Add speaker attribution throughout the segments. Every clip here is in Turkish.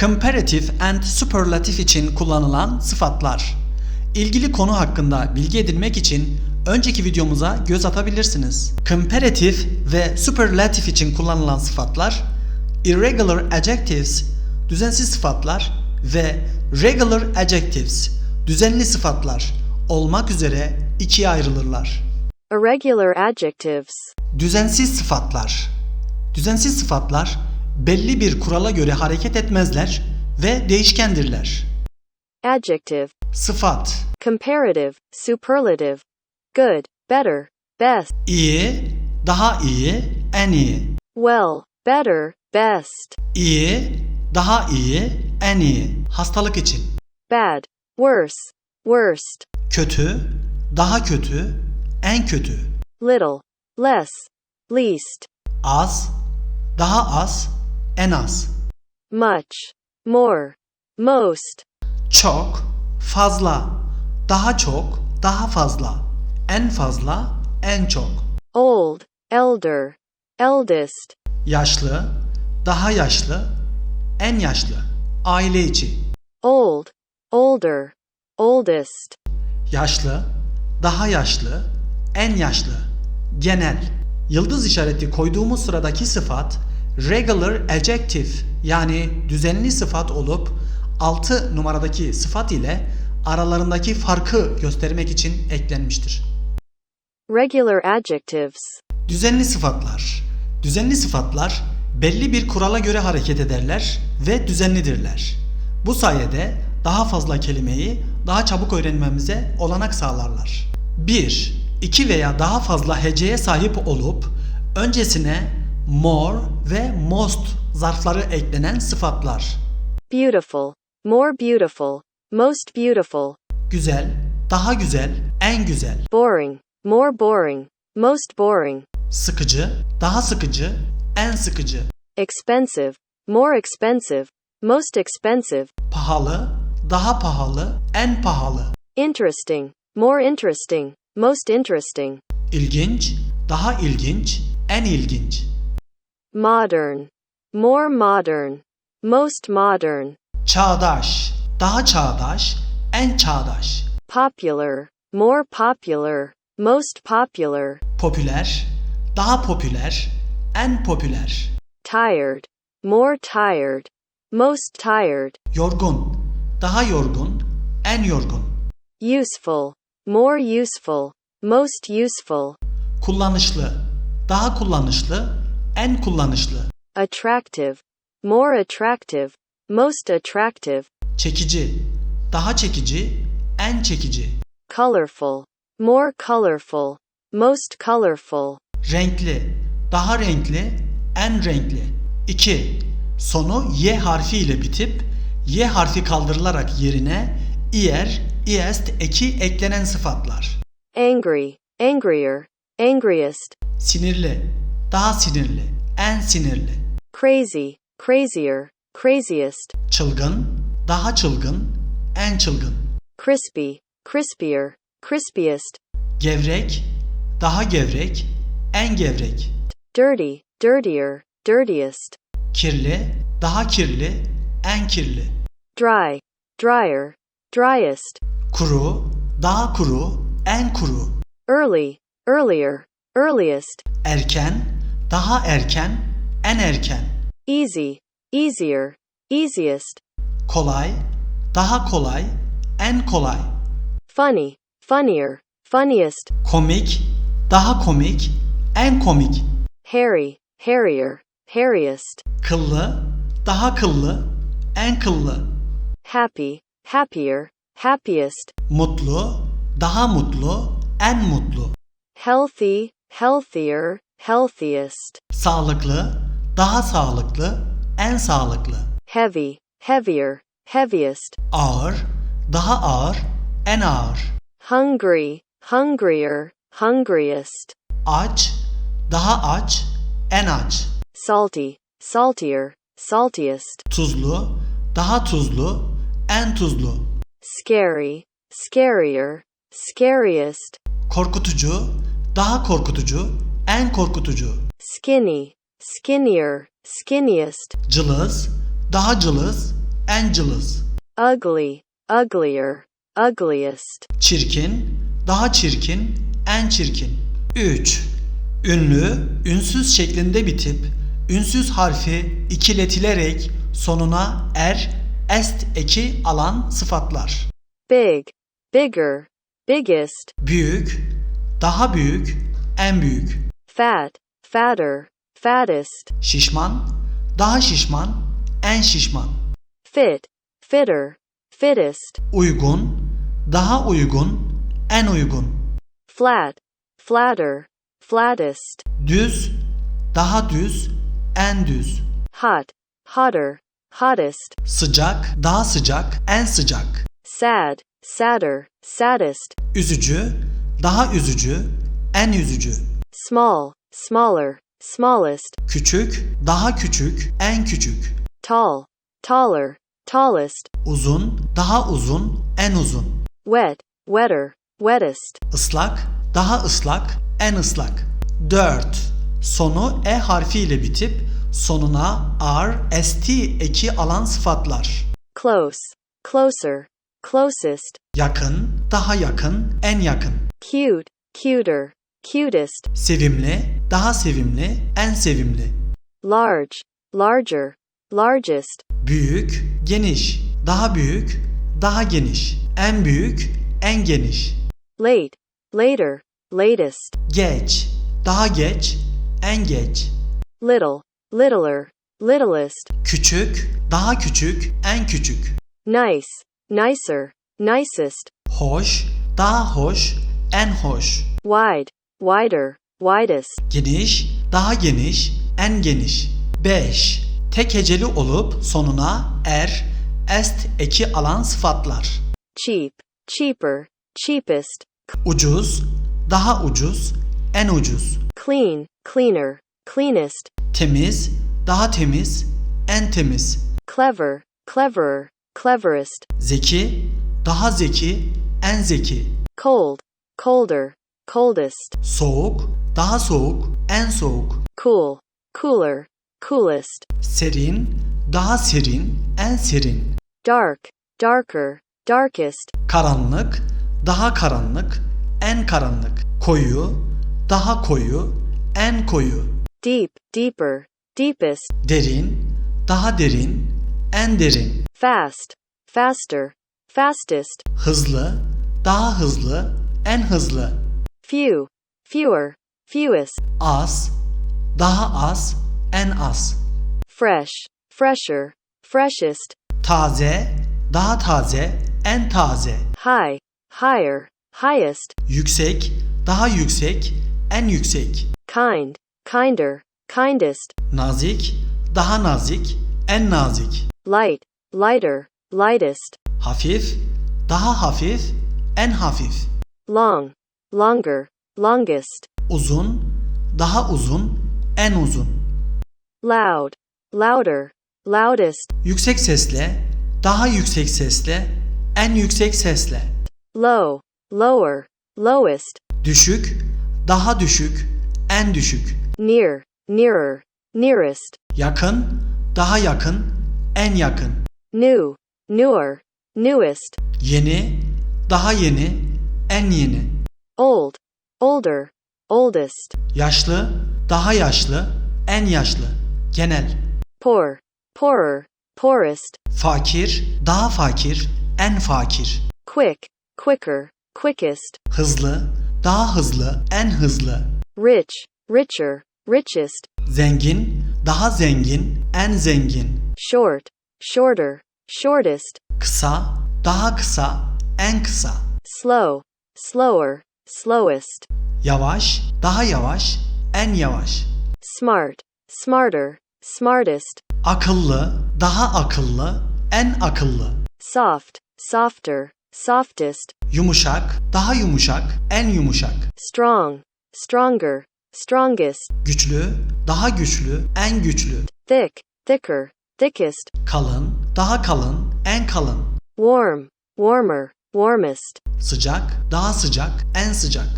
Speaker 1: Comparative and superlative için kullanılan sıfatlar. İlgili konu hakkında bilgi edinmek için önceki videomuza göz atabilirsiniz. Comparative ve superlative için kullanılan sıfatlar irregular adjectives düzensiz sıfatlar ve regular adjectives düzenli sıfatlar olmak üzere ikiye ayrılırlar.
Speaker 2: Irregular adjectives.
Speaker 1: Düzensiz sıfatlar. Düzensiz sıfatlar belli bir kurala göre hareket etmezler ve değişkendirler.
Speaker 2: Adjective.
Speaker 1: Sıfat
Speaker 2: Comparative. Superlative. Good. Better. Best.
Speaker 1: iyi, daha iyi, en iyi.
Speaker 2: Well. Better. Best.
Speaker 1: İyi, daha iyi, en iyi. Hastalık için.
Speaker 2: Bad. Worse. Worst.
Speaker 1: Kötü, daha kötü, en kötü.
Speaker 2: Little. Less. Least.
Speaker 1: Az, daha az, en az.
Speaker 2: Much. More. Most.
Speaker 1: Çok, fazla, daha çok, daha fazla. En fazla, en çok.
Speaker 2: Old. Elder. Eldest.
Speaker 1: Yaşlı, daha yaşlı, en yaşlı. Aile içi.
Speaker 2: Old. Older. Oldest.
Speaker 1: Yaşlı, daha yaşlı, en yaşlı. Genel. Yıldız işareti koyduğumuz sıradaki sıfat regular adjective yani düzenli sıfat olup 6 numaradaki sıfat ile aralarındaki farkı göstermek için eklenmiştir.
Speaker 2: Regular adjectives.
Speaker 1: Düzenli sıfatlar. Düzenli sıfatlar belli bir kurala göre hareket ederler ve düzenlidirler. Bu sayede daha fazla kelimeyi daha çabuk öğrenmemize olanak sağlarlar. 1, 2 veya daha fazla heceye sahip olup öncesine more ve most zarfları eklenen sıfatlar.
Speaker 2: Beautiful. More beautiful. Most beautiful.
Speaker 1: Güzel, daha güzel, en güzel.
Speaker 2: Boring. More boring. Most boring.
Speaker 1: Sıkıcı, daha sıkıcı, en sıkıcı.
Speaker 2: Expensive. More expensive. Most expensive.
Speaker 1: Pahalı, daha pahalı, en pahalı.
Speaker 2: Interesting. More interesting. Most interesting.
Speaker 1: İlginç, daha ilginç, en ilginç.
Speaker 2: Modern. More modern. Most modern.
Speaker 1: Çağdaş, daha çağdaş, en çağdaş.
Speaker 2: Popular. More popular. Most popular.
Speaker 1: Popüler, daha popüler, en popüler.
Speaker 2: Tired. More tired. Most tired.
Speaker 1: Yorgun, daha yorgun, en yorgun.
Speaker 2: Useful. More useful. Most useful.
Speaker 1: Kullanışlı, daha kullanışlı, en kullanışlı.
Speaker 2: Attractive. More attractive. Most attractive.
Speaker 1: Çekici, daha çekici, en çekici.
Speaker 2: Colorful. More colorful. Most colorful.
Speaker 1: Renkli, daha renkli, en renkli. 2. Sonu y harfi ile bitip y harfi kaldırılarak yerine ier, iest eki eklenen sıfatlar.
Speaker 2: Angry. Angrier. Angriest.
Speaker 1: Sinirli, daha sinirli, en sinirli.
Speaker 2: Crazy. Crazier. Craziest.
Speaker 1: Çılgın, daha çılgın, en çılgın.
Speaker 2: Crispy. Crispier. Crispiest.
Speaker 1: Gevrek, daha gevrek, en gevrek.
Speaker 2: Dirty. Dirtier. Dirtiest.
Speaker 1: Kirli, daha kirli, en kirli.
Speaker 2: Dry. Drier. Driest.
Speaker 1: Kuru, daha kuru, en kuru.
Speaker 2: Early. Earlier. Earliest.
Speaker 1: Erken, daha erken, en erken.
Speaker 2: Easy. Easier. Easiest.
Speaker 1: Kolay, daha kolay, en kolay.
Speaker 2: Funny. Funnier. Funniest.
Speaker 1: Komik, daha komik, en komik.
Speaker 2: Hairy. Hairier. Hairiest.
Speaker 1: Kıllı, daha kıllı, en kıllı.
Speaker 2: Happy. Happier. Happiest.
Speaker 1: Mutlu, daha mutlu, en mutlu.
Speaker 2: Healthy. Healthier. Healthiest.
Speaker 1: Sağlıklı, daha sağlıklı, en sağlıklı.
Speaker 2: Heavy. Heavier. Heaviest.
Speaker 1: Ağır, daha ağır, en ağır.
Speaker 2: Hungry. Hungrier. Hungriest.
Speaker 1: Aç, daha aç, en aç.
Speaker 2: Salty. Saltier. Saltiest.
Speaker 1: Tuzlu, daha tuzlu, en tuzlu.
Speaker 2: Scary. Scarier. Scariest.
Speaker 1: Korkutucu, daha korkutucu, en korkutucu.
Speaker 2: Skinny. Skinnier. Skinniest.
Speaker 1: Cılız, daha cılız, angelous.
Speaker 2: ugly, uglier, ugliest,
Speaker 1: Çirkin, daha çirkin, en çirkin. 3. Ünlü, ünsüz şeklinde bitip, ünsüz harfi ikiletilerek sonuna er, est eki alan sıfatlar.
Speaker 2: big, bigger, biggest,
Speaker 1: Büyük, daha büyük, en büyük.
Speaker 2: Fat, fatter, fattest,
Speaker 1: Şişman, daha şişman, en şişman.
Speaker 2: fit, fitter, fittest,
Speaker 1: Uygun, daha uygun, en uygun.
Speaker 2: flat, flatter, flattest,
Speaker 1: Düz, daha düz, en düz.
Speaker 2: hot, hotter, hottest,
Speaker 1: Sıcak, daha sıcak, en sıcak.
Speaker 2: sad, sadder, saddest,
Speaker 1: Üzücü, daha üzücü, en üzücü.
Speaker 2: Small, smaller, smallest,
Speaker 1: Küçük, daha küçük, en küçük.
Speaker 2: tall, taller, tallest,
Speaker 1: Uzun, daha uzun, en uzun.
Speaker 2: wet, wetter, wettest,
Speaker 1: Islak, daha ıslak, en ıslak. 4. Sonu e harfiyle bitip sonuna r, st eki alan sıfatlar.
Speaker 2: close, closer, closest,
Speaker 1: Yakın, daha yakın, en yakın.
Speaker 2: cute, cuter, cutest,
Speaker 1: Sevimli, daha sevimli, en sevimli.
Speaker 2: large, larger, largest,
Speaker 1: Büyük, geniş, daha büyük, daha geniş. En büyük, en geniş.
Speaker 2: late, later, latest,
Speaker 1: Geç, daha geç, en geç.
Speaker 2: little, littler, littlest,
Speaker 1: Küçük, daha küçük, en küçük.
Speaker 2: nice, nicer, nicest,
Speaker 1: Hoş, daha hoş, en hoş.
Speaker 2: wide, wider, widest,
Speaker 1: Geniş, daha geniş, en geniş. 5. Tek heceli olup sonuna er, est eki alan sıfatlar.
Speaker 2: cheap, cheaper, cheapest,
Speaker 1: Ucuz, daha ucuz, en ucuz.
Speaker 2: clean, cleaner, cleanest,
Speaker 1: Temiz, daha temiz, en temiz.
Speaker 2: clever, cleverer, cleverest,
Speaker 1: Zeki, daha zeki, en zeki.
Speaker 2: cold, colder, coldest,
Speaker 1: Soğuk, daha soğuk, en soğuk.
Speaker 2: cool, cooler, coolest,
Speaker 1: Serin, daha serin, en serin.
Speaker 2: dark, darker, darkest,
Speaker 1: Karanlık, daha karanlık, en karanlık. Koyu, daha koyu, en koyu.
Speaker 2: deep, deeper, deepest,
Speaker 1: Derin, daha derin, en derin.
Speaker 2: fast, faster, fastest,
Speaker 1: Hızlı, daha hızlı, en hızlı.
Speaker 2: Few, fewer, fewest,
Speaker 1: Az, daha az, en az.
Speaker 2: fresh, fresher, freshest,
Speaker 1: Taze, daha taze, en taze.
Speaker 2: high, higher, highest,
Speaker 1: Yüksek, daha yüksek, en yüksek.
Speaker 2: kind, kinder, kindest,
Speaker 1: Nazik, daha nazik, en nazik.
Speaker 2: light, lighter, lightest,
Speaker 1: Hafif, daha hafif, en hafif.
Speaker 2: long, longer, longest,
Speaker 1: Uzun, daha uzun, en uzun.
Speaker 2: loud, louder, loudest,
Speaker 1: Yüksek sesle, daha yüksek sesle, en yüksek sesle.
Speaker 2: low, lower, lowest,
Speaker 1: Düşük, daha düşük, en düşük.
Speaker 2: near, nearer, nearest,
Speaker 1: Yakın, daha yakın, en yakın.
Speaker 2: new, newer, newest,
Speaker 1: Yeni, daha yeni, en yeni.
Speaker 2: Old, older, oldest,
Speaker 1: Yaşlı, daha yaşlı, en yaşlı. Genel.
Speaker 2: poor, poorer, poorest,
Speaker 1: Fakir, daha fakir, en fakir.
Speaker 2: quick, quicker, quickest,
Speaker 1: Hızlı, daha hızlı, en hızlı.
Speaker 2: rich, richer, richest,
Speaker 1: Zengin, daha zengin, en zengin.
Speaker 2: short, shorter, shortest,
Speaker 1: Kısa, daha kısa, en kısa.
Speaker 2: slow, slower, slowest,
Speaker 1: Yavaş, daha yavaş, en yavaş.
Speaker 2: smart, smarter, smartest,
Speaker 1: Akıllı, daha akıllı, en akıllı.
Speaker 2: soft, softer, softest,
Speaker 1: Yumuşak, daha yumuşak, en yumuşak.
Speaker 2: strong, stronger, strongest,
Speaker 1: Güçlü, daha güçlü, en güçlü.
Speaker 2: thick, thicker, thickest,
Speaker 1: Kalın, daha kalın, en kalın.
Speaker 2: warm, warmer, warmest,
Speaker 1: Sıcak, daha sıcak, en sıcak.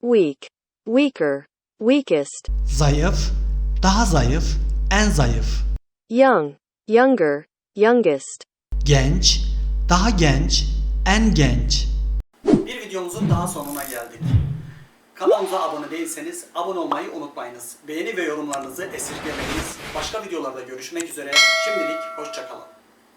Speaker 2: weak, weaker, weakest,
Speaker 1: Zayıf, daha zayıf, en zayıf.
Speaker 2: young, younger, youngest,
Speaker 1: genç, daha genç, en genç. Bir videomuzun daha sonuna geldik. Kanalımıza abone değilseniz abone olmayı unutmayınız. Beğeni ve yorumlarınızı esirgemeyiniz. Başka videolarda görüşmek üzere. Şimdilik hoşçakalın.